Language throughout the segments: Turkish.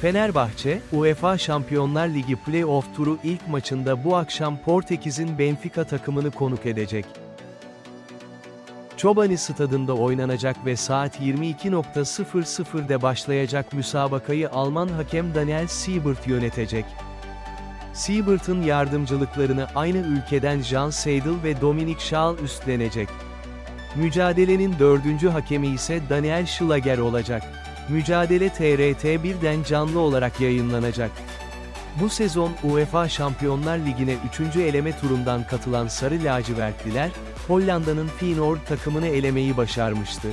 Fenerbahçe, UEFA Şampiyonlar Ligi Playoff turu ilk maçında bu akşam Portekiz'in Benfica takımını konuk edecek. Çobani stadında oynanacak ve saat 22.00'de başlayacak müsabakayı Alman hakem Daniel Siebert yönetecek. Siebert'ın yardımcılıklarını aynı ülkeden Jean Seidel ve Dominic Schall üstlenecek. Mücadelenin dördüncü hakemi ise Daniel Schlager olacak. Mücadele TRT1'den canlı olarak yayınlanacak. Bu sezon UEFA Şampiyonlar Ligi'ne 3. eleme turundan katılan Sarı Lacivertliler, Hollanda'nın Feyenoord takımını elemeyi başarmıştı.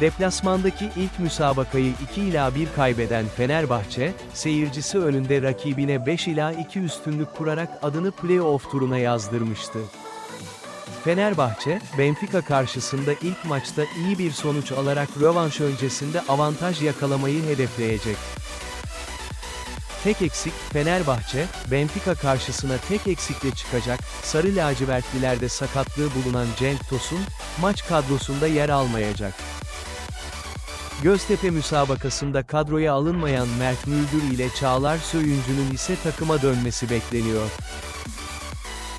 Deplasmandaki ilk müsabakayı 2 ila 1 kaybeden Fenerbahçe, seyircisi önünde rakibine 5 ila 2 üstünlük kurarak adını play-off turuna yazdırmıştı. Fenerbahçe, Benfica karşısında ilk maçta iyi bir sonuç alarak rövanş öncesinde avantaj yakalamayı hedefleyecek. Tek eksik, Fenerbahçe, Benfica karşısına tek eksikle çıkacak, Sarı lacivertlilerde sakatlığı bulunan Cenk Tosun, maç kadrosunda yer almayacak. Göztepe müsabakasında kadroya alınmayan Mert Müldür ile Çağlar Söyüncü'nün ise takıma dönmesi bekleniyor.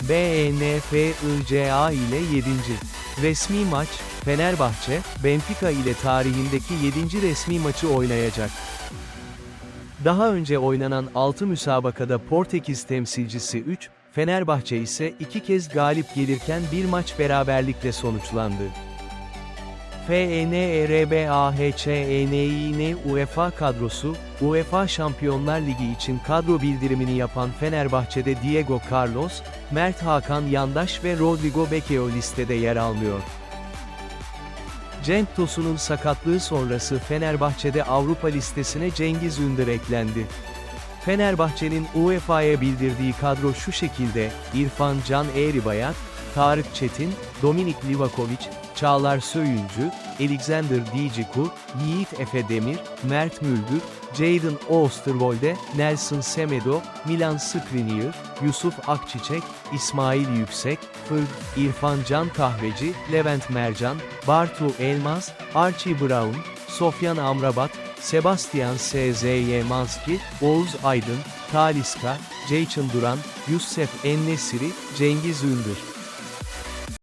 BNFICA ile 7. Resmi maç, Fenerbahçe, Benfica ile tarihindeki 7. resmi maçı oynayacak. Daha önce oynanan 6 müsabakada Portekiz temsilcisi 3, Fenerbahçe ise 2 kez galip gelirken bir maç beraberlikle sonuçlandı. E FENERBAHÇENİN UEFA kadrosu, UEFA Şampiyonlar Ligi için kadro bildirimini yapan Fenerbahçe'de Diego Carlos, Mert Hakan Yandaş ve Rodrigo Bekeo listede yer almıyor. Cenk Tosun'un sakatlığı sonrası Fenerbahçe'de Avrupa listesine Cengiz Ünder eklendi. Fenerbahçe'nin UEFA'ya bildirdiği kadro şu şekilde, İrfan Can Eğribayat, Tarık Çetin, Dominik Livakovic, Çağlar Söyüncü, Alexander Djiku, Yiğit Efe Demir, Mert Müldür, Jadon Oosterwolde, Nelson Semedo, Milan Skriniar, Yusuf Akçiçek, İsmail Yüksek, Fırg, İrfan Can Kahveci, Levent Mercan, Bartu Elmaz, Archie Brown, Sofyan Amrabat, Sebastian S.Z.Y. Manski, Oğuz Aydın, Taliska, Ceyçin Duran, Yusuf Ennesiri, Cengiz Ündür.